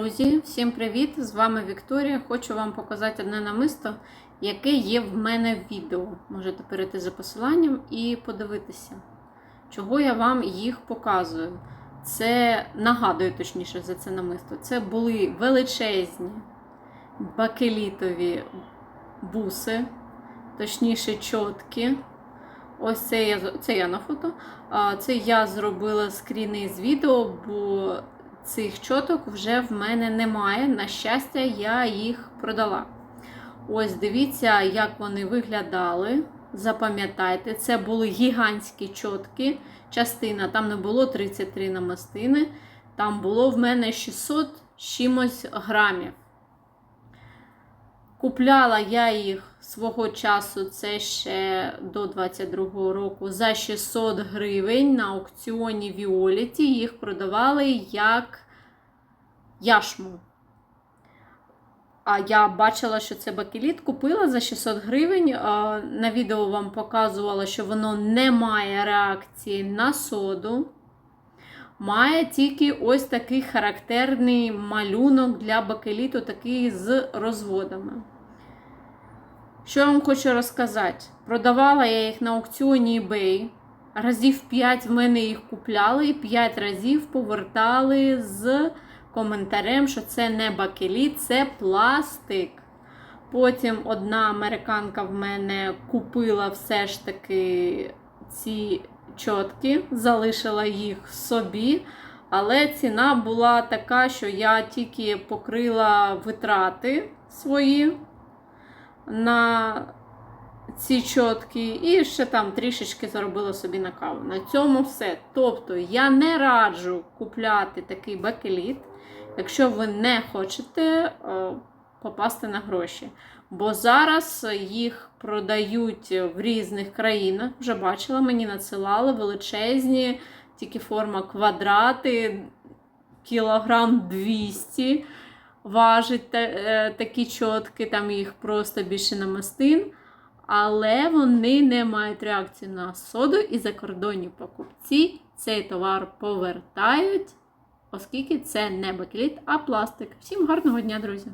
Друзі, всім привіт! З вами Вікторія. Хочу вам показати одне намисто, яке є в мене в відео. Можете перейти за посиланням і подивитися, чого я вам їх показую. Це нагадую точніше за це намисто. Це були величезні бакелітові буси, точніше, чотки. Ось це я, це я на фото. Це я зробила скріни з відео, бо цих чоток вже в мене немає. На щастя, я їх продала. Ось дивіться, як вони виглядали. Запам'ятайте, це були гігантські чотки. Частина, там не було 33 намастини. Там було в мене 600 чимось грамів. Купляла я їх свого часу, це ще до 22-го року, за 600 гривень на аукціоні Віоліті. Їх продавали як яшму. А я бачила, що це бакеліт, купила за 600 гривень. На відео вам показувала, що воно не має реакції на соду. Має тільки ось такий характерний малюнок для бакеліту, такий з розводами. Що я вам хочу розказати? Продавала я їх на аукціоні eBay. Разів 5 в мене їх купляли, і 5 разів повертали з коментарем, що це не бакеліт, це пластик. Потім одна американка в мене купила все ж таки ці чотки, залишила їх собі. Але ціна була така, що я тільки покрила витрати свої на ці чотки, і ще там трішечки заробила собі на каву. На цьому все. Тобто я не раджу купляти такий бакеліт, якщо ви не хочете попасти на гроші. Бо зараз їх продають в різних країнах. Вже бачила, мені надсилали величезні, тільки форма квадрати, кілограм 200 важить такі чотки, там їх просто більше намастин. Але вони не мають реакції на соду, і закордонні покупці цей товар повертають, оскільки це не бакеліт, а пластик. Всім гарного дня, друзі!